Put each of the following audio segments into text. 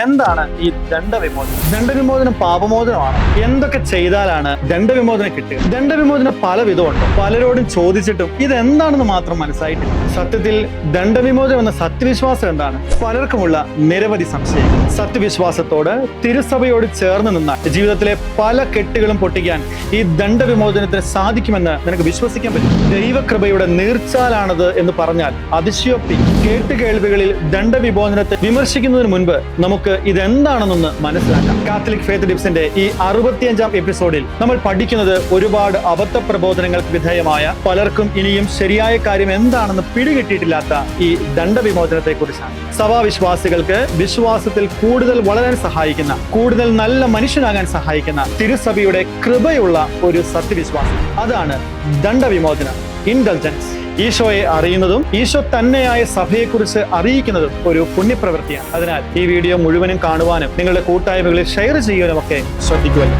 എന്താണ് ഈ ദണ്ഡവിമോചനം? ദണ്ഡവിമോചനം പാപമോചനമാണ്. എന്തൊക്കെ ചെയ്താലാണ് ദണ്ഡവിമോചനം കിട്ടുക ദണ്ഡവിമോചനം പല വിധമുണ്ട് പലരോടും ചോദിച്ചിട്ടും ഇതെന്താണെന്ന് മാത്രം മനസ്സിലായിട്ടില്ല. സത്യത്തിൽ ദണ്ഡവിമോചനം എന്ന സത്യവിശ്വാസം എന്താണ്? പലർക്കുമുള്ള നിരവധി സംശയങ്ങൾ. സത്യവിശ്വാസത്തോട് തിരുസഭയോട് ചേർന്ന് നിന്ന ജീവിതത്തിലെ പല കെട്ടുകളും പൊട്ടിക്കാൻ ഈ ദണ്ഡവിമോചനത്തിന് സാധിക്കുമെന്ന് നിനക്ക് വിശ്വസിക്കാൻ പറ്റും. ദൈവകൃപയുടെ നീർച്ചാലാണത് എന്ന് പറഞ്ഞാൽ അതിശയോക്തി. കേട്ടുകേൾവികളിൽ ദണ്ഡവിമോചനത്തെ വിമർശിക്കുന്നതിന് മുൻപ് നമുക്ക് ഇതെന്താണെന്നൊന്ന് മനസ്സിലാക്കാം. കാത്തലിക് ഫെയ്ത്ത് ഡിപ്സിന്റെ ഈ അറുപത്തിയഞ്ചാം എപ്പിസോഡിൽ നമ്മൾ പഠിക്കുന്നത് ഒരുപാട് അബദ്ധ പ്രബോധനങ്ങൾക്ക് വിധേയമായ പലർക്കും ഇനിയും ശരിയായ കാര്യം എന്താണെന്ന് പിടികിട്ടിയിട്ടില്ലാത്ത ഈ ദണ്ഡവിമോചനത്തെ കുറിച്ചാണ് സഭാവിശ്വാസികൾക്ക് വിശ്വാസത്തിൽ കൂടുതൽ വളരാൻ സഹായിക്കുന്ന കൂടുതൽ നല്ല മനുഷ്യനാകാൻ സഹായിക്കുന്ന തിരുസഭയുടെ കൃപയുള്ള ഒരു സത്യവിശ്വാസം. അതാണ് ദണ്ഡവിമോചനം. ഇൻഡൽജൻസ് ഈശോയെ അറിയുന്നതും ഈശോ തന്നെയായ സഭയെക്കുറിച്ച് അറിയിക്കുന്നതും ഒരു പുണ്യപ്രവൃത്തിയാണ്. അതിനാൽ ഈ വീഡിയോ മുഴുവനും കാണുവാനും നിങ്ങളുടെ കൂട്ടായ്മകളിൽ ഷെയർ ചെയ്യാനും ഒക്കെ ശ്രദ്ധിക്കുമല്ലോ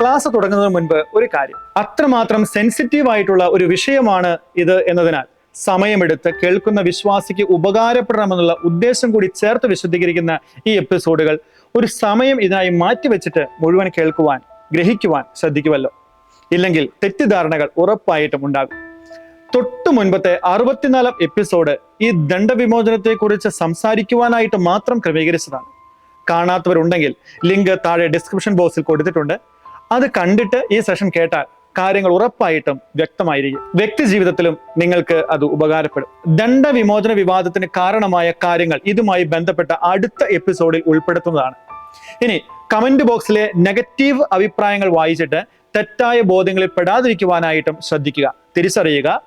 ക്ലാസ് തുടങ്ങുന്നതിന് മുൻപ് ഒരു കാര്യം. അത്രമാത്രം സെൻസിറ്റീവ് ആയിട്ടുള്ള ഒരു വിഷയമാണ് ഇത് എന്നതിനാൽ സമയമെടുത്ത് കേൾക്കുന്ന വിശ്വാസിക്ക് ഉപകാരപ്പെടണമെന്നുള്ള ഉദ്ദേശം കൂടി ചേർത്ത് വിശദീകരിക്കുന്ന ഈ എപ്പിസോഡുകൾ ഒരു സമയം ഇതിനായി മാറ്റിവെച്ചിട്ട് മുഴുവൻ കേൾക്കുവാൻ ഗ്രഹിക്കുവാൻ ശ്രദ്ധിക്കുമല്ലോ ഇല്ലെങ്കിൽ തെറ്റിദ്ധാരണകൾ ഉറപ്പായിട്ടും ഉണ്ടാകും. തൊട്ടു മുൻപത്തെ അറുപത്തിനാലാം എപ്പിസോഡ് ഈ ദണ്ഡവിമോചനത്തെ കുറിച്ച് സംസാരിക്കുവാനായിട്ട് മാത്രം ക്രമീകരിച്ചതാണ്. കാണാത്തവരുണ്ടെങ്കിൽ ലിങ്ക് താഴെ ഡിസ്ക്രിപ്ഷൻ ബോക്സിൽ കൊടുത്തിട്ടുണ്ട്. അത് കണ്ടിട്ട് ഈ സെഷൻ കേട്ടാൽ കാര്യങ്ങൾ ഉറപ്പായിട്ടും വ്യക്തമായിരിക്കും. വ്യക്തി ജീവിതത്തിലും നിങ്ങൾക്ക് അത് ഉപകാരപ്പെടും. ദണ്ഡവിമോചന വിവാദത്തിന് കാരണമായ കാര്യങ്ങൾ ഇതുമായി ബന്ധപ്പെട്ട അടുത്ത എപ്പിസോഡിൽ ഉൾപ്പെടുത്തുന്നതാണ്. ഇനി കമന്റ് ബോക്സിലെ നെഗറ്റീവ് അഭിപ്രായങ്ങൾ വായിച്ചിട്ട് തെറ്റായ ബോധ്യങ്ങളിൽ പെടാതിരിക്കുവാനായിട്ടും ശ്രദ്ധിക്കുക. തിരിച്ചറിയുക.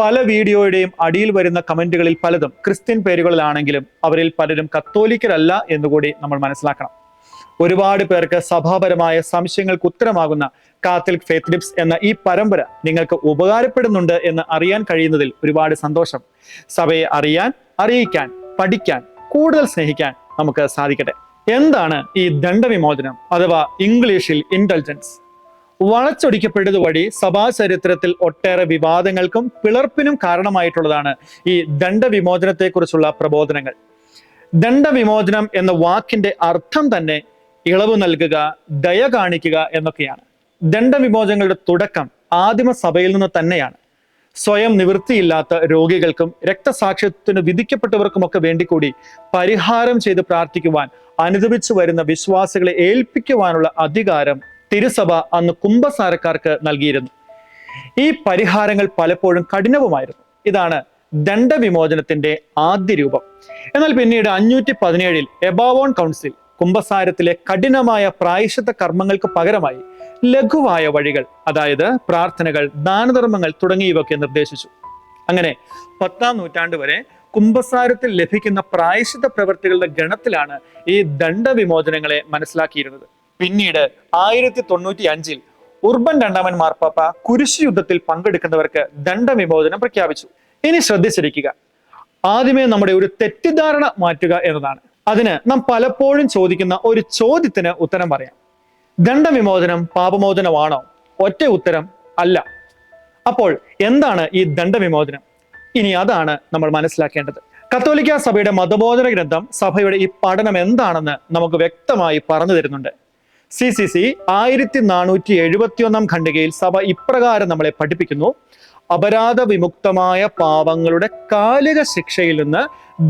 പല വീഡിയോയുടെയും അടിയിൽ വരുന്ന കമന്റുകളിൽ പലതും ക്രിസ്ത്യൻ പേരുകളിലാണെങ്കിലും അവരിൽ പലരും കത്തോലിക്കരല്ല എന്നുകൂടി നമ്മൾ മനസ്സിലാക്കണം. ഒരുപാട് പേർക്ക് സഭാപരമായ സംശയങ്ങൾക്ക് ഉത്തരമാകുന്ന കാത്തലിക് ഫേത്രിപ്സ് എന്ന ഈ പരമ്പര നിങ്ങൾക്ക് ഉപകാരപ്പെടുന്നുണ്ട് എന്ന് അറിയാൻ കഴിയുന്നതിൽ ഒരുപാട് സന്തോഷം. സഭയെ അറിയാൻ അറിയിക്കാൻ പഠിക്കാൻ കൂടുതൽ സ്നേഹിക്കാൻ നമുക്ക് സാധിക്കട്ടെ. എന്താണ് ഈ ദണ്ഡവിമോചനം അഥവാ ഇംഗ്ലീഷിൽ ഇന്റലിജൻസ് വളച്ചൊടിക്കപ്പെട്ടത് വഴി സഭാ ചരിത്രത്തിൽ ഒട്ടേറെ വിവാദങ്ങൾക്കും പിളർപ്പിനും കാരണമായിട്ടുള്ളതാണ് ഈ ദണ്ഡവിമോചനത്തെക്കുറിച്ചുള്ള പ്രബോധനങ്ങൾ. ദണ്ഡവിമോചനം എന്ന വാക്കിന്റെ അർത്ഥം തന്നെ ഇളവ് നൽകുക ദയ കാണിക്കുക എന്നൊക്കെയാണ്. ദണ്ഡവിമോചനങ്ങളുടെ തുടക്കം ആദിമ സഭയിൽ നിന്ന് തന്നെയാണ്. സ്വയം നിവൃത്തിയില്ലാത്ത രോഗികൾക്കും രക്തസാക്ഷിത്വത്തിന് വിധിക്കപ്പെട്ടവർക്കുമൊക്കെ വേണ്ടി കൂടി പരിഹാരം ചെയ്ത് പ്രാർത്ഥിക്കുവാൻ അനുദപിച്ചു വരുന്ന വിശ്വാസികളെ ഏൽപ്പിക്കുവാനുള്ള അധികാരം തിരുസഭ അന്ന് കുംഭസാരക്കാർക്ക് നൽകിയിരുന്നു. ഈ പരിഹാരങ്ങൾ പലപ്പോഴും കഠിനവുമായിരുന്നു. ഇതാണ് ദണ്ഡവിമോചനത്തിന്റെ ആദ്യ രൂപം. എന്നാൽ പിന്നീട് അഞ്ഞൂറ്റി പതിനേഴിൽ എബാവോൺ കൗൺസിൽ കുംഭസാരത്തിലെ കഠിനമായ പ്രായശത്ത കർമ്മങ്ങൾക്ക് പകരമായി ലഘുവായ വഴികൾ അതായത് പ്രാർത്ഥനകൾ ദാനധർമ്മങ്ങൾ തുടങ്ങിയവയൊക്കെ നിർദ്ദേശിച്ചു. അങ്ങനെ പത്താം നൂറ്റാണ്ട് വരെ കുംഭസാരത്തിൽ ലഭിക്കുന്ന പ്രായശിത പ്രവൃത്തികളുടെ ഗണത്തിലാണ് ഈ ദണ്ഡവിമോചനങ്ങളെ മനസ്സിലാക്കിയിരുന്നത്. പിന്നീട് ആയിരത്തി തൊണ്ണൂറ്റി അഞ്ചിൽ ഉർബൻ രണ്ടാമൻ മാർപ്പാപ്പ കുരിശ് യുദ്ധത്തിൽ പങ്കെടുക്കുന്നവർക്ക് ദണ്ഡവിമോചനം പ്രഖ്യാപിച്ചു. ഇനി ശ്രദ്ധിച്ചിരിക്കുക. ആദ്യമേ നമ്മുടെ ഒരു തെറ്റിദ്ധാരണ മാറ്റുക എന്നതാണ്. അതിന് നാം പലപ്പോഴും ചോദിക്കുന്ന ഒരു ചോദ്യത്തിന് ഉത്തരം പറയാം. ദണ്ഡവിമോചനം പാപമോചനമാണോ? ഒറ്റ ഉത്തരം അല്ല. അപ്പോൾ എന്താണ് ഈ ദണ്ഡവിമോചനം? ഇനി അതാണ് നമ്മൾ മനസ്സിലാക്കേണ്ടത്. കത്തോലിക്ക സഭയുടെ മതബോധന ഗ്രന്ഥം സഭയുടെ ഈ പഠനം എന്താണെന്ന് നമുക്ക് വ്യക്തമായി പറഞ്ഞു തരുന്നുണ്ട്. സി സി സി ആയിരത്തി നാനൂറ്റി എഴുപത്തി ഒന്നാം ഖണ്ഡികയിൽ സഭ ഇപ്രകാരം നമ്മളെ പഠിപ്പിക്കുന്നു. അപരാധ വിമുക്തമായ പാവങ്ങളുടെ കാലിക ശിക്ഷയിൽ നിന്ന്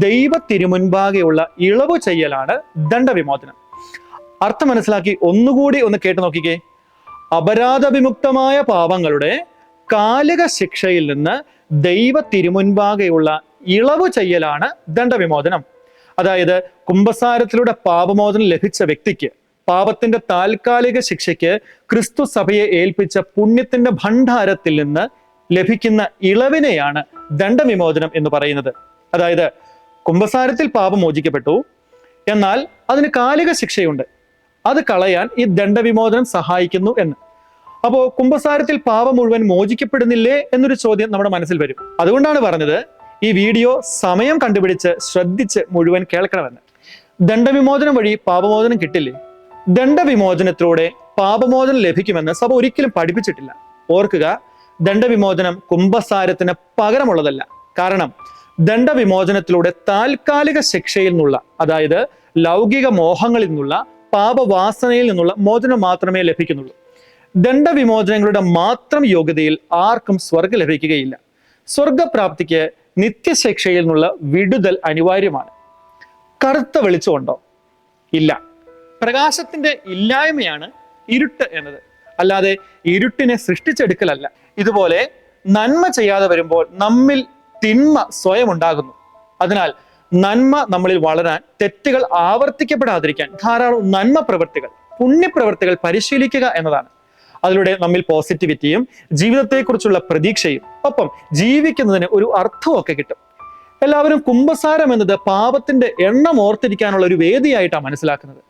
ദൈവ തിരുമുൻപാകെയുള്ള ഇളവ് ചെയ്യലാണ് ദണ്ഡവിമോചനം. അർത്ഥം മനസ്സിലാക്കി ഒന്നുകൂടി ഒന്ന് കേട്ടു നോക്കിക്കേ. അപരാധ വിമുക്തമായ പാവങ്ങളുടെ കാലിക ശിക്ഷയിൽ നിന്ന് ദൈവ തിരുമുൻപാകെയുള്ള ഇളവ് ചെയ്യലാണ് ദണ്ഡവിമോചനം. അതായത് കുംഭസാരത്തിലൂടെ പാപമോചനം ലഭിച്ച വ്യക്തിക്ക് പാപത്തിന്റെ താൽക്കാലിക ശിക്ഷയ്ക്ക് ക്രിസ്തു സഭയെ ഏൽപ്പിച്ച പുണ്യത്തിന്റെ ഭണ്ഡാരത്തിൽ നിന്ന് ലഭിക്കുന്ന ഇളവിനെയാണ് ദണ്ഡവിമോചനം എന്ന് പറയുന്നത്. അതായത് കുംഭസാരത്തിൽ പാപം മോചിക്കപ്പെട്ടു. എന്നാൽ അതിന് കാലിക ശിക്ഷയുണ്ട്. അത് കളയാൻ ഈ ദണ്ഡവിമോചനം സഹായിക്കുന്നു എന്ന്. അപ്പോ കുംഭസാരത്തിൽ പാപം മുഴുവൻ മോചിക്കപ്പെടുന്നില്ലേ എന്നൊരു ചോദ്യം നമ്മുടെ മനസ്സിൽ വരും. അതുകൊണ്ടാണ് പറഞ്ഞത് ഈ വീഡിയോ സമയം കണ്ടുപിടിച്ച് ശ്രദ്ധിച്ച് മുഴുവൻ കേൾക്കണമെന്ന്. ദണ്ഡവിമോചനം വഴി പാപമോചനം കിട്ടില്ലേ? ദണ്ഡവിമോചനത്തിലൂടെ പാപമോചനം ലഭിക്കുമെന്ന് സഭ ഒരിക്കലും പഠിപ്പിച്ചിട്ടില്ല. ഓർക്കുക ദണ്ഡവിമോചനം കുംഭസാരത്തിന് പകരമുള്ളതല്ല. കാരണം ദണ്ഡവിമോചനത്തിലൂടെ താൽക്കാലിക ശിക്ഷയിൽ നിന്നുള്ള അതായത് ലൗകിക മോഹങ്ങളിൽ നിന്നുള്ള പാപവാസനയിൽ നിന്നുള്ള മോചനം മാത്രമേ ലഭിക്കുന്നുള്ളൂ. ദണ്ഡവിമോചനങ്ങളുടെ മാത്രം യോഗ്യതയിൽ ആർക്കും സ്വർഗം ലഭിക്കുകയില്ല. സ്വർഗപ്രാപ്തിക്ക് നിത്യശിക്ഷയിൽ നിന്നുള്ള വിടുതൽ അനിവാര്യമാണ്. കറുത്ത വെളിച്ചമുണ്ടോ? ഇല്ല. പ്രകാശത്തിന്റെ ഇല്ലായ്മയാണ് ഇരുട്ട് എന്നത്. അല്ലാതെ ഇരുട്ടിനെ സൃഷ്ടിച്ചെടുക്കലല്ല. ഇതുപോലെ നന്മ ചെയ്യാതെ വരുമ്പോൾ നമ്മിൽ തിന്മ സ്വയം ഉണ്ടാകുന്നു. അതിനാൽ നന്മ നമ്മളിൽ വളരാൻ തെറ്റുകൾ ആവർത്തിക്കപ്പെടാതിരിക്കാൻ ധാരാളം നന്മ പ്രവൃത്തികൾ പുണ്യപ്രവൃത്തികൾ പരിശീലിക്കുക എന്നതാണ്. അതിലൂടെ നമ്മിൽ പോസിറ്റിവിറ്റിയും ജീവിതത്തെക്കുറിച്ചുള്ള പ്രതീക്ഷയും ഒപ്പം ജീവിക്കുന്നതിന് ഒരു അർത്ഥമൊക്കെ കിട്ടും. എല്ലാവരും കുംഭസാരം എന്നത് പാപത്തിന്റെ എണ്ണം ഓർത്തിരിക്കാനുള്ള ഒരു വേദിയായിട്ടാണ് മനസ്സിലാക്കുന്നത്.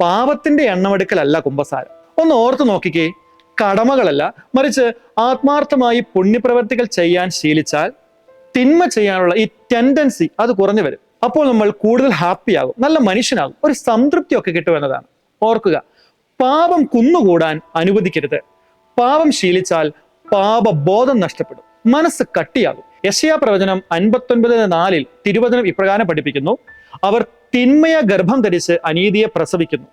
പാപത്തിന്റെ എണ്ണമെടുക്കലല്ല കുംഭസാരം. ഒന്ന് ഓർത്തു നോക്കിക്കേ. കടമകളല്ല. മറിച്ച് ആത്മാർത്ഥമായി പുണ്യപ്രവർത്തികൾ ചെയ്യാൻ ശീലിച്ചാൽ തിന്മ ചെയ്യാനുള്ള ഈ ടെൻഡൻസി അത് കുറഞ്ഞു വരും. അപ്പോൾ നമ്മൾ കൂടുതൽ ഹാപ്പിയാകും നല്ല മനുഷ്യനാകും. ഒരു സംതൃപ്തി ഒക്കെ കിട്ടുമെന്നതാണ് ഓർക്കുക. പാപം കുന്നുകൂടാൻ അനുവദിക്കരുത്. പാപം ശീലിച്ചാൽ പാപബോധം നഷ്ടപ്പെടും. മനസ്സ് കട്ടിയാകും. യശയാ പ്രവചനം അൻപത്തൊൻപത് നാലിൽ തിരുവചനം ഇപ്രകാരം പഠിപ്പിക്കുന്നു. അവർ തിന്മയ ഗർഭം ധരിച്ച് അനീതിയെ പ്രസവിക്കുന്നു.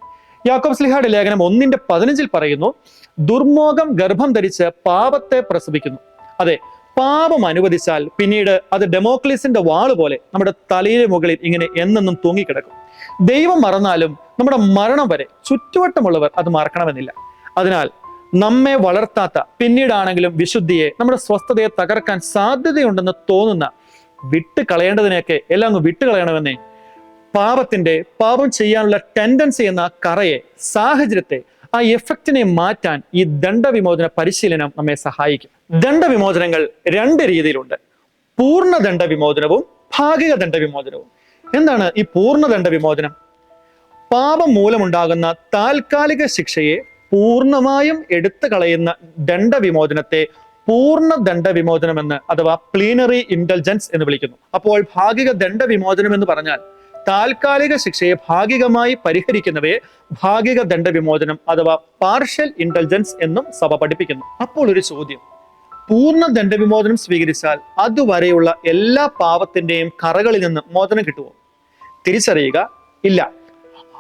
യാക്കോബ് സ്ലിഹയുടെ ലേഖനം ഒന്നിന്റെ പതിനഞ്ചിൽ പറയുന്നു ദുർമോഹം ഗർഭം ധരിച്ച് പാപത്തെ പ്രസവിക്കുന്നു. അതെ പാപം അനുവദിച്ചാൽ പിന്നീട് അത് ഡെമോക്ലിസിന്റെ വാൾ പോലെ നമ്മുടെ തലയിലെ മുകളിൽ ഇങ്ങനെ എന്നെന്നും തൂങ്ങിക്കിടക്കും. ദൈവം മറന്നാലും നമ്മുടെ മരണം വരെ ചുറ്റുവട്ടമുള്ളവർ അത് മറക്കണമെന്നില്ല. അതിനാൽ നമ്മെ വളർത്താത്ത പിന്നീടാണെങ്കിലും വിശുദ്ധിയെ നമ്മുടെ സ്വസ്ഥതയെ തകർക്കാൻ സാധ്യതയുണ്ടെന്ന് തോന്നുന്ന വിട്ട് കളയേണ്ടതിനെയൊക്കെ എല്ലാം വിട്ട് കളയണമെന്നേ പാപത്തിന്റെ പാപം ചെയ്യാനുള്ള ടെൻഡൻസി എന്ന കറയെ സാഹചര്യത്തെ ആ എഫക്റ്റിനെ മാറ്റാൻ ഈ ദണ്ഡവിമോചന പരിശീലനം നമ്മെ സഹായിക്കും. ദണ്ഡവിമോചനങ്ങൾ രണ്ട് രീതിയിലുണ്ട്. പൂർണ ദണ്ഡവിമോചനവും ഭാഗിക ദണ്ഡവിമോചനവും. എന്താണ് ഈ പൂർണ ദണ്ഡവിമോചനം? പാപം മൂലമുണ്ടാകുന്ന താൽക്കാലിക ശിക്ഷയെ പൂർണമായും എടുത്തു കളയുന്ന ദണ്ഡവിമോചനത്തെ പൂർണ ദണ്ഡവിമോചനം എന്ന് അഥവാ പ്ലീനറി ഇന്റലിജൻസ് എന്ന് വിളിക്കുന്നു. അപ്പോൾ ഭാഗിക ദണ്ഡവിമോചനം എന്ന് പറഞ്ഞാൽ താൽക്കാലിക ശിക്ഷയെ ഭാഗികമായി പരിഹരിക്കുന്നവയെ ഭാഗിക ദണ്ഡവിമോചനം അഥവാ പാർഷ്യൽ ഇന്റലിജൻസ് എന്നും സഭ പഠിപ്പിക്കുന്നു. അപ്പോൾ ഒരു ചോദ്യം. പൂർണ ദണ്ഡവിമോചനം സ്വീകരിച്ചാൽ അതുവരെയുള്ള എല്ലാ പാപത്തിന്റെയും കറകളിൽ നിന്ന് മോചനം കിട്ടുമോ? തിരിച്ചറിയുക ഇല്ല.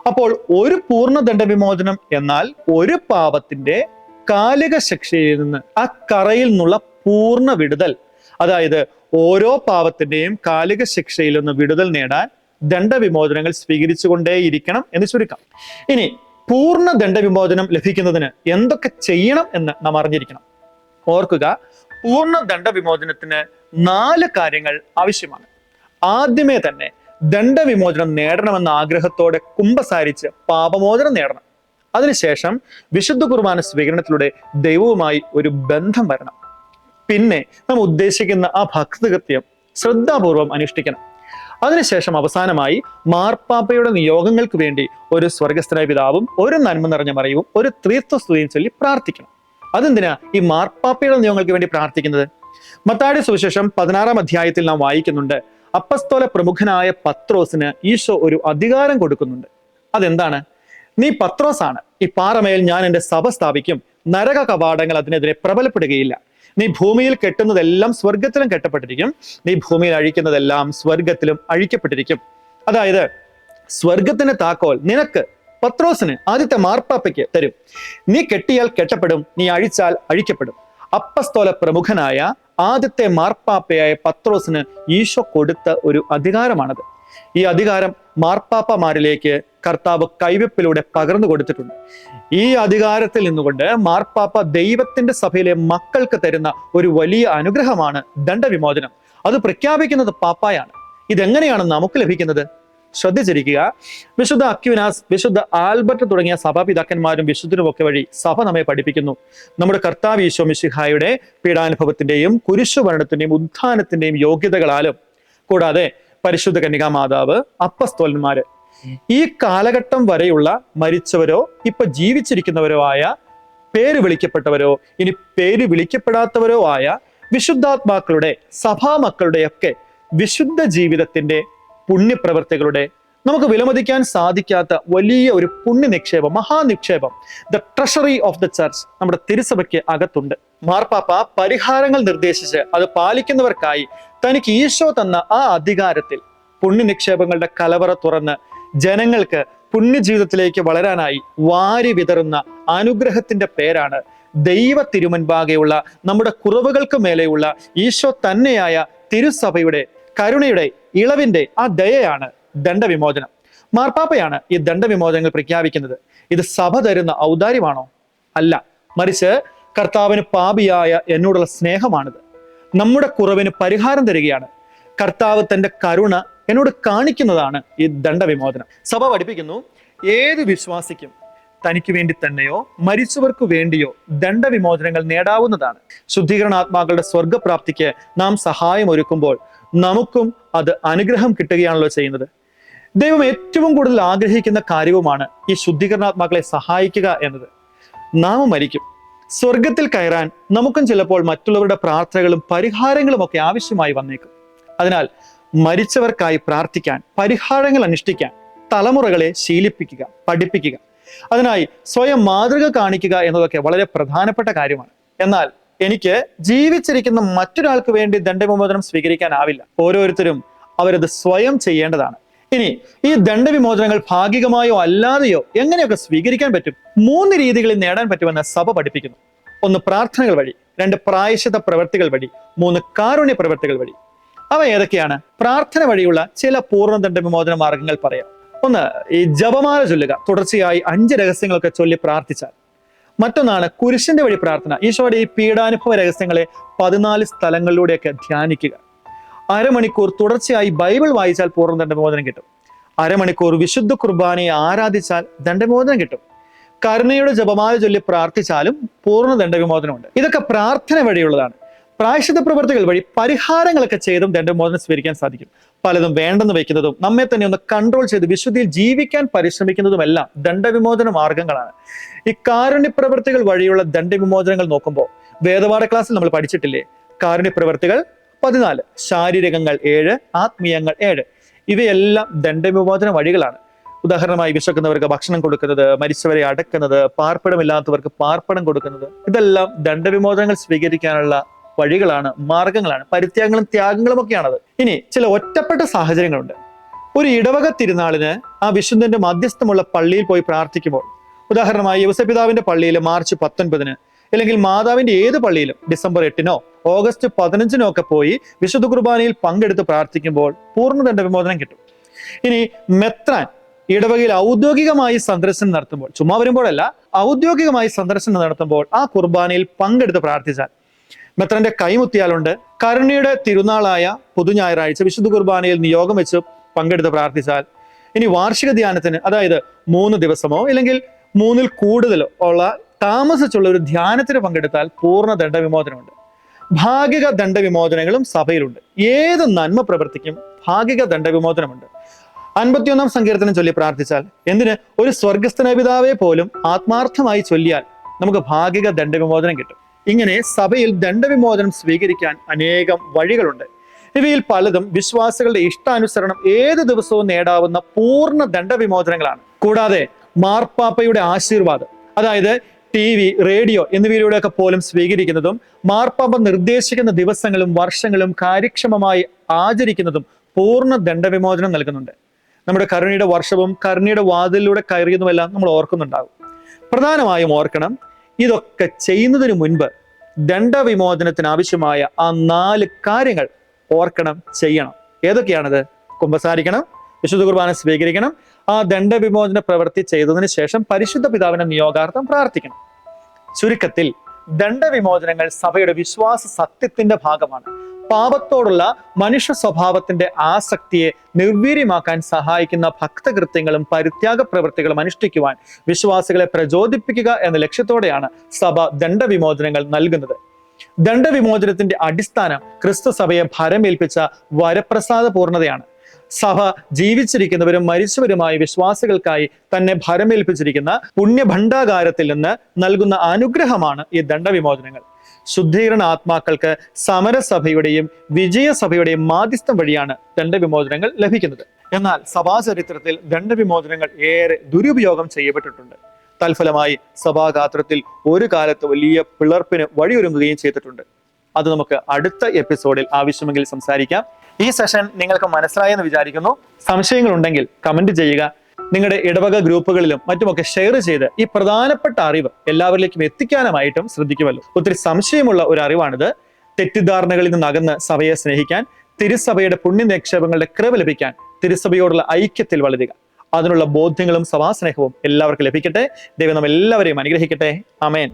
അപ്പോൾ ഒരു പൂർണ ദണ്ഡവിമോചനം എന്നാൽ ഒരു പാപത്തിന്റെ കാലിക ശിക്ഷയിൽ നിന്ന് ആ കറയിൽ നിന്നുള്ള പൂർണ വിടുതൽ. അതായത് ഓരോ പാപത്തിന്റെയും കാലിക ശിക്ഷയിൽ നിന്ന് വിടുതൽ നേടാൻ ദണ്ഡവിമോചനങ്ങൾ സ്വീകരിച്ചുകൊണ്ടേയിരിക്കണം എന്ന് ചുരുക്കം. ഇനി പൂർണ ദണ്ഡവിമോചനം ലഭിക്കുന്നതിന് എന്തൊക്കെ ചെയ്യണം എന്ന് നാം അറിഞ്ഞിരിക്കണം. ഓർക്കുക പൂർണ ദണ്ഡവിമോചനത്തിന് നാല് കാര്യങ്ങൾ ആവശ്യമാണ്. ആദ്യമേ തന്നെ ദണ്ഡവിമോചനം നേടണമെന്ന ആഗ്രഹത്തോടെ കുമ്പസാരിച്ച് പാപമോചനം നേടണം. അതിനുശേഷം വിശുദ്ധ കുർബാന സ്വീകരണത്തിലൂടെ ദൈവവുമായി ഒരു ബന്ധം വരണം. പിന്നെ നാം ഉദ്ദേശിക്കുന്ന ആ ഭക്തകൃത്യം ശ്രദ്ധാപൂർവം അനുഷ്ഠിക്കണം. അതിനുശേഷം അവസാനമായി മാർപ്പാപ്പയുടെ നിയോഗങ്ങൾക്ക് വേണ്ടി ഒരു സ്വർഗസ്ഥനായ പിതാവും ഒരു നന്മ നിറഞ്ഞ മറിയവും ഒരു ത്രിത്വസ്തുതിയും ചൊല്ലി പ്രാർത്ഥിക്കണം. അതെന്തിനാ ഈ മാർപ്പാപ്പയുടെ നിയോഗങ്ങൾക്ക് വേണ്ടി പ്രാർത്ഥിക്കുന്നത്? മത്താടി സുവിശേഷം പതിനാറാം അധ്യായത്തിൽ നാം വായിക്കുന്നുണ്ട് അപ്പസ്തോല പ്രമുഖനായ പത്രോസിന് ഈശോ ഒരു അധികാരം കൊടുക്കുന്നുണ്ട്. അതെന്താണ്? നീ പത്രോസാണ് ഈ പാറമേൽ ഞാൻ എന്റെ സഭ സ്ഥാപിക്കും നരക കവാടങ്ങൾ അതിനെതിരെ പ്രബലപ്പെടുകയില്ല. നീ ഭൂമിയിൽ കെട്ടുന്നതെല്ലാം സ്വർഗത്തിലും കെട്ടപ്പെട്ടിരിക്കും. നീ ഭൂമിയിൽ അഴിക്കുന്നതെല്ലാം സ്വർഗത്തിലും അഴിക്കപ്പെട്ടിരിക്കും. അതായത് സ്വർഗത്തിന്റെ താക്കോൽ നിനക്ക് പത്രോസിന് ആദ്യത്തെ മാർപ്പാപ്പയ്ക്ക് തരും. നീ കെട്ടിയാൽ കെട്ടപ്പെടും നീ അഴിച്ചാൽ അഴിക്കപ്പെടും. അപ്പസ്തോല പ്രമുഖനായ ആദ്യത്തെ മാർപ്പാപ്പയായ പത്രോസിന് ഈശോ കൊടുത്ത ഒരു അധികാരമാണത്. ഈ അധികാരം മാർപ്പാപ്പമാരിലേക്ക് കർത്താവ് കൈവെപ്പിലൂടെ പകർന്നു കൊടുത്തിട്ടുണ്ട്. ഈ അധികാരത്തിൽ നിന്നുകൊണ്ട് മാർപ്പാപ്പ ദൈവത്തിന്റെ സഭയിലെ മക്കൾക്ക് തരുന്ന ഒരു വലിയ അനുഗ്രഹമാണ് ദണ്ഡവിമോചനം. അത് പ്രഖ്യാപിക്കുന്നത് പാപ്പായാണ്. ഇതെങ്ങനെയാണ് നമുക്ക് ലഭിക്കുന്നത്? ശ്രദ്ധിച്ചിരിക്കുക. വിശുദ്ധ അക്യുനാസ് വിശുദ്ധ ആൽബർട്ട് തുടങ്ങിയ സഭാപിതാക്കന്മാരും വിശുദ്ധരുമൊക്കെ വഴി സഭ നമ്മെ പഠിപ്പിക്കുന്നു. നമ്മുടെ കർത്താവ് ഈശോ മിശിഹായുടെ പീഡാനുഭവത്തിന്റെയും കുരിശുഭരണത്തിന്റെയും ഉത്ഥാനത്തിന്റെയും യോഗ്യതകളാലും കൂടാതെ പരിശുദ്ധ കന്യകാ മാതാവ് അപ്പസ്തോലന്മാര് ഈ കാലഘട്ടം വരെയുള്ള മരിച്ചവരോ ഇപ്പൊ ജീവിച്ചിരിക്കുന്നവരോ ആയ പേര് വിളിക്കപ്പെട്ടവരോ ഇനി പേര് വിളിക്കപ്പെടാത്തവരോ ആയ വിശുദ്ധാത്മാക്കളുടെ സഭാമക്കളുടെയൊക്കെ വിശുദ്ധ ജീവിതത്തിന്റെ പുണ്യപ്രവർത്തികളുടെ നമുക്ക് വിലമതിക്കാൻ സാധിക്കാത്ത വലിയ ഒരു പുണ്യ നിക്ഷേപം മഹാനിക്ഷേപം the treasury of the church നമ്മുടെ തിരുസഭയ്ക്ക് അകത്തുണ്ട്. മാർപ്പാപ്പ പരിഹാരങ്ങൾ നിർദ്ദേശിച്ച് അത് പാലിക്കുന്നവർക്കായി തനിക്ക് ഈശോ തന്ന ആ അധികാരത്തിൽ പുണ്യ നിക്ഷേപങ്ങളുടെ കലവറ തുറന്ന് ജനങ്ങൾക്ക് പുണ്യജീവിതത്തിലേക്ക് വളരാനായി വാരി വിതറുന്ന അനുഗ്രഹത്തിന്റെ പേരാണ് ദൈവ തിരുമുൻപാകെയുള്ള നമ്മുടെ കുറവുകൾക്ക് മേലെയുള്ള ഈശോ തന്നെയായ തിരുസഭയുടെ കരുണയുടെ ഇളവിന്റെ ആ ദയയാണ് ദണ്ഡവിമോചനം. മാർപ്പാപ്പയാണ് ഈ ദണ്ഡവിമോചനങ്ങൾ പ്രഖ്യാപിക്കുന്നത്. ഇത് സഭ തരുന്ന ഔദാര്യമാണോ? അല്ല. മറിച്ച് കർത്താവിന് പാപിയായ എന്നോടുള്ള സ്നേഹമാണിത്. നമ്മുടെ കുറവിന് പരിഹാരം തരികയാണ്. കർത്താവ് തന്റെ കരുണ എന്നോട് കാണിക്കുന്നതാണ് ഈ ദണ്ഡവിമോചനം. സഭ പഠിപ്പിക്കുന്നു ഏത് വിശ്വാസിക്കും തനിക്ക് വേണ്ടി തന്നെയോ മരിച്ചവർക്ക് വേണ്ടിയോ ദണ്ഡവിമോചനങ്ങൾ നേടാവുന്നതാണ്. ശുദ്ധീകരണാത്മാക്കളുടെ സ്വർഗപ്രാപ്തിക്ക് നാം സഹായം ഒരുക്കുമ്പോൾ നമുക്കും അത് അനുഗ്രഹം കിട്ടുകയാണല്ലോ ചെയ്യുന്നത്. ദൈവം ഏറ്റവും കൂടുതൽ ആഗ്രഹിക്കുന്ന കാര്യവുമാണ് ഈ ശുദ്ധീകരണാത്മാക്കളെ സഹായിക്കുക എന്നത്. നാം മരിക്കും. സ്വർഗത്തിൽ കയറാൻ നമുക്കും ചിലപ്പോൾ മറ്റുള്ളവരുടെ പ്രാർത്ഥനകളും പരിഹാരങ്ങളും ഒക്കെ ആവശ്യമായി വന്നേക്കും. അതിനാൽ മരിച്ചവർക്കായി പ്രാർത്ഥിക്കാൻ പരിഹാരങ്ങൾ അനുഷ്ഠിക്കാൻ തലമുറകളെ ശീലിപ്പിക്കുക പഠിപ്പിക്കുക. അതിനായി സ്വയം മാതൃക കാണിക്കുക എന്നതൊക്കെ വളരെ പ്രധാനപ്പെട്ട കാര്യമാണ്. എന്നാൽ എനിക്ക് ജീവിച്ചിരിക്കുന്ന മറ്റൊരാൾക്ക് വേണ്ടി ദണ്ഡവിമോചനം സ്വീകരിക്കാനാവില്ല. ഓരോരുത്തരും അവരത് സ്വയം ചെയ്യേണ്ടതാണ്. ഇനി ഈ ദണ്ഡവിമോചനങ്ങൾ ഭാഗികമായോ അല്ലാതെയോ എങ്ങനെയൊക്കെ സ്വീകരിക്കാൻ പറ്റും? മൂന്ന് രീതികളിൽ നേടാൻ പറ്റുമെന്ന് സഭ പഠിപ്പിക്കുന്നു. ഒന്ന് പ്രാർത്ഥനകൾ വഴി രണ്ട് പ്രായശത പ്രവർത്തികൾ വഴി മൂന്ന് കാരുണ്യ പ്രവർത്തികൾ വഴി. അവ ഏതൊക്കെയാണ്? പ്രാർത്ഥന വഴിയുള്ള ചില പൂർണദണ്ഡ വിമോചന മാർഗങ്ങൾ പറയാം. ഒന്ന് ഈ ജപമാല ചൊല്ലുക. തുടർച്ചയായി അഞ്ച് രഹസ്യങ്ങളൊക്കെ ചൊല്ലി പ്രാർത്ഥിച്ചാൽ. മറ്റൊന്നാണ് കുരിശിന്റെ വഴി പ്രാർത്ഥന. ഈശോയുടെ ഈ പീഡാനുഭവ രഹസ്യങ്ങളെ പതിനാല് സ്ഥലങ്ങളിലൂടെയൊക്കെ ധ്യാനിക്കുക. അരമണിക്കൂർ തുടർച്ചയായി ബൈബിൾ വായിച്ചാൽ പൂർണ ദണ്ഡമോചനം കിട്ടും. അരമണിക്കൂർ വിശുദ്ധ കുർബാനയെ ആരാധിച്ചാൽ ദണ്ഡമോചനം കിട്ടും. കരുണയുടെ ജപമാല ചൊല്ലി പ്രാർത്ഥിച്ചാലും പൂർണ ദണ്ഡവിമോചനമുണ്ട് ഇതൊക്കെ പ്രാർത്ഥന വഴിയുള്ളതാണ്. പ്രായശ്ചിത്ത പ്രവർത്തികൾ വഴി പരിഹാരങ്ങളൊക്കെ ചെയ്തും ദണ്ഡമോചനം സ്വീകരിക്കാൻ സാധിക്കും. പലതും വേണ്ടെന്ന് വയ്ക്കുന്നതും നമ്മെ തന്നെ ഒന്ന് കൺട്രോൾ ചെയ്ത് വിശുദ്ധിയിൽ ജീവിക്കാൻ പരിശ്രമിക്കുന്നതുമെല്ലാം ദണ്ഡവിമോചന മാർഗങ്ങളാണ്. ഈ കാരുണ്യ പ്രവർത്തികൾ വഴിയുള്ള ദണ്ഡവിമോചനങ്ങൾ നോക്കുമ്പോൾ വേദപാഠ ക്ലാസ്സിൽ നമ്മൾ പഠിച്ചിട്ടില്ലേ? കാരുണ്യ പ്രവർത്തികൾ പതിനാല് ശാരീരികങ്ങൾ ഏഴ് ആത്മീയങ്ങൾ ഏഴ്. ഇവയെല്ലാം ദണ്ഡവിമോചന വഴികളാണ്. ഉദാഹരണമായി വിശക്കുന്നവർക്ക് ഭക്ഷണം കൊടുക്കുന്നത് മരിച്ചവരെ അടക്കുന്നത് പാർപ്പിടമില്ലാത്തവർക്ക് പാർപ്പിടം കൊടുക്കുന്നത് ഇതെല്ലാം ദണ്ഡവിമോചനങ്ങൾ സ്വീകരിക്കാനുള്ള വഴികളാണ് മാർഗങ്ങളാണ് പരിത്യാഗങ്ങളും ത്യാഗങ്ങളും ഒക്കെയാണത്. ഇനി ചില ഒറ്റപ്പെട്ട സാഹചര്യങ്ങളുണ്ട്. ഒരു ഇടവക തിരുനാളിന് ആ വിശുദ്ധന്റെ മധ്യസ്ഥമുള്ള പള്ളിയിൽ പോയി പ്രാർത്ഥിക്കുമ്പോൾ ഉദാഹരണമായി യവസപിതാവിന്റെ പള്ളിയിൽ മാർച്ച് പത്തൊൻപതിന് അല്ലെങ്കിൽ മാതാവിന്റെ ഏത് പള്ളിയിലും ഡിസംബർ എട്ടിനോ ഓഗസ്റ്റ് പതിനഞ്ചിനോ ഒക്കെ പോയി വിശുദ്ധ കുർബാനയിൽ പങ്കെടുത്ത് പ്രാർത്ഥിക്കുമ്പോൾ പൂർണദണ്ഡ വിമോചനം കിട്ടും. ഇനി മെത്രാൻ ഇടവകയിൽ ഔദ്യോഗികമായി സന്ദർശനം നടത്തുമ്പോൾ ചുമ്മാ വരുമ്പോഴല്ല ഔദ്യോഗികമായി സന്ദർശനം നടത്തുമ്പോൾ ആ കുർബാനയിൽ പങ്കെടുത്ത് പ്രാർത്ഥിച്ചാൽ മെത്രന്റെ കൈമുത്തിയാലുണ്ട്. കരുണയുടെ തിരുനാളായ പുതുഞായറാഴ്ച വിശുദ്ധ കുർബാനയിൽ നിയോഗം വെച്ച് പങ്കെടുത്ത് പ്രാർത്ഥിച്ചാൽ ഇനി വാർഷിക ധ്യാനത്തിന് അതായത് മൂന്ന് ദിവസമോ ഇല്ലെങ്കിൽ മൂന്നിൽ കൂടുതലോ ഉള്ള താമസിച്ചുള്ള ഒരു ധ്യാനത്തിന് പങ്കെടുത്താൽ പൂർണ ദണ്ഡവിമോചനമുണ്ട്. ഭാഗിക ദണ്ഡവിമോചനങ്ങളും സഭയിലുണ്ട്. ഏത് നന്മ പ്രവർത്തിക്കും ഭാഗിക ദണ്ഡവിമോചനമുണ്ട്. അൻപത്തിയൊന്നാം സങ്കീർത്തനം ചൊല്ലി പ്രാർത്ഥിച്ചാൽ എന്തിന്? ഒരു സ്വർഗസ്ഥന പിതാവെ പോലും ആത്മാർത്ഥമായി ചൊല്ലിയാൽ നമുക്ക് ഭാഗിക ദണ്ഡവിമോചനം കിട്ടും. ഇങ്ങനെ സഭയിൽ ദണ്ഡവിമോചനം സ്വീകരിക്കാൻ അനേകം വഴികളുണ്ട്. ഇവയിൽ പലതും വിശ്വാസികളുടെ ഇഷ്ടാനുസരണം ഏത് ദിവസവും നേടാവുന്ന പൂർണ ദണ്ഡവിമോചനങ്ങളാണ്. കൂടാതെ മാർപ്പാപ്പയുടെ ആശീർവാദം അതായത് ടി വി റേഡിയോ എന്നിവയിലൂടെയൊക്കെ പോലും സ്വീകരിക്കുന്നതും മാർപ്പാപ്പ നിർദ്ദേശിക്കുന്ന ദിവസങ്ങളും വർഷങ്ങളും കാര്യക്ഷമമായി ആചരിക്കുന്നതും പൂർണ ദണ്ഡവിമോചനം നൽകുന്നുണ്ട്. നമ്മുടെ കരുണയുടെ വർഷവും കരുണയുടെ വാതിലിലൂടെ കയറിയതുമെല്ലാം നമ്മൾ ഓർക്കുന്നുണ്ടാകും പ്രധാനമായും ഓർക്കണം ഇതൊക്കെ ചെയ്യുന്നതിന് മുൻപ് ദണ്ഡവിമോചനത്തിന് ആവശ്യമായ ആ നാല് കാര്യങ്ങൾ ഓർക്കണം ചെയ്യണം. ഏതൊക്കെയാണത്? കുമ്പസാരിക്കണം വിശുദ്ധ കുർബാന സ്വീകരിക്കണം ആ ദണ്ഡവിമോചന പ്രവൃത്തി ചെയ്തതിന് ശേഷം പരിശുദ്ധ പിതാവിനെ നിയോഗാർത്ഥം പ്രാർത്ഥിക്കണം. ചുരുക്കത്തിൽ ദണ്ഡവിമോചനങ്ങൾ സഭയുടെ വിശ്വാസ സത്യത്തിന്റെ ഭാഗമാണ്. പാപത്തോടുള്ള മനുഷ്യ സ്വഭാവത്തിന്റെ ആസക്തിയെ നിർവീര്യമാക്കാൻ സഹായിക്കുന്ന ഭക്തകൃത്യങ്ങളും പരിത്യാഗ പ്രവൃത്തികളും അനുഷ്ഠിക്കുവാൻ വിശ്വാസികളെ പ്രചോദിപ്പിക്കുക എന്ന ലക്ഷ്യത്തോടെയാണ് സഭ ദണ്ഡവിമോചനങ്ങൾ നൽകുന്നത്. ദണ്ഡവിമോചനത്തിന്റെ അടിസ്ഥാനം ക്രിസ്തു സഭയെ ഭരമേൽപ്പിച്ച വരപ്രസാദ പൂർണതയാണ് സഭ ജീവിച്ചിരിക്കുന്നവരും മരിച്ചവരുമായ വിശ്വാസികൾക്കായി തന്നെ ഭരമേൽപ്പിച്ചിരിക്കുന്ന പുണ്യഭണ്ഡാകാരത്തിൽ നിന്ന് നൽകുന്ന അനുഗ്രഹമാണ് ഈ ദണ്ഡവിമോചനങ്ങൾ. ശുദ്ധീകരണ ആത്മാക്കൾക്ക് സമരസഭയുടെയും വിജയസഭയുടെയും മാധ്യസ്ഥം വഴിയാണ് ദണ്ഡവിമോചനങ്ങൾ ലഭിക്കുന്നത്. എന്നാൽ സഭാചരിത്രത്തിൽ ദണ്ഡവിമോചനങ്ങൾ ഏറെ ദുരുപയോഗം ചെയ്യപ്പെട്ടിട്ടുണ്ട്. തൽഫലമായി സഭാഗാത്രത്തിൽ ഒരു കാലത്ത് വലിയ പിളർപ്പിന് വഴിയൊരുങ്ങുകയും ചെയ്തിട്ടുണ്ട്. അത് നമുക്ക് അടുത്ത എപ്പിസോഡിൽ ആവശ്യമെങ്കിൽ സംസാരിക്കാം. ഈ സെഷൻ നിങ്ങൾക്ക് മനസ്സിലായെന്ന് വിചാരിക്കുന്നു. സംശയങ്ങൾ ഉണ്ടെങ്കിൽ കമന്റ് ചെയ്യുക. നിങ്ങളുടെ ഇടവക ഗ്രൂപ്പുകളിലും മറ്റുമൊക്കെ ഷെയർ ചെയ്ത് ഈ പ്രധാനപ്പെട്ട അറിവ് എല്ലാവരിലേക്കും എത്തിക്കാനുമായിട്ടും ശ്രദ്ധിക്കുമല്ലോ. ഒത്തിരി സംശയമുള്ള ഒരു അറിവാണിത്. തെറ്റിദ്ധാരണകളിൽ നിന്ന് അകന്ന് സഭയെ സ്നേഹിക്കാൻ തിരുസഭയുടെ പുണ്യ നിക്ഷേപങ്ങളുടെ കൃവ് ലഭിക്കാൻ തിരുസഭയോടുള്ള ഐക്യത്തിൽ വളരുക. അതിനുള്ള ബോധ്യങ്ങളും സഭാസ്നേഹവും എല്ലാവർക്കും ലഭിക്കട്ടെ. ദൈവം നമ്മെല്ലാവരെയും അനുഗ്രഹിക്കട്ടെ. അമേൻ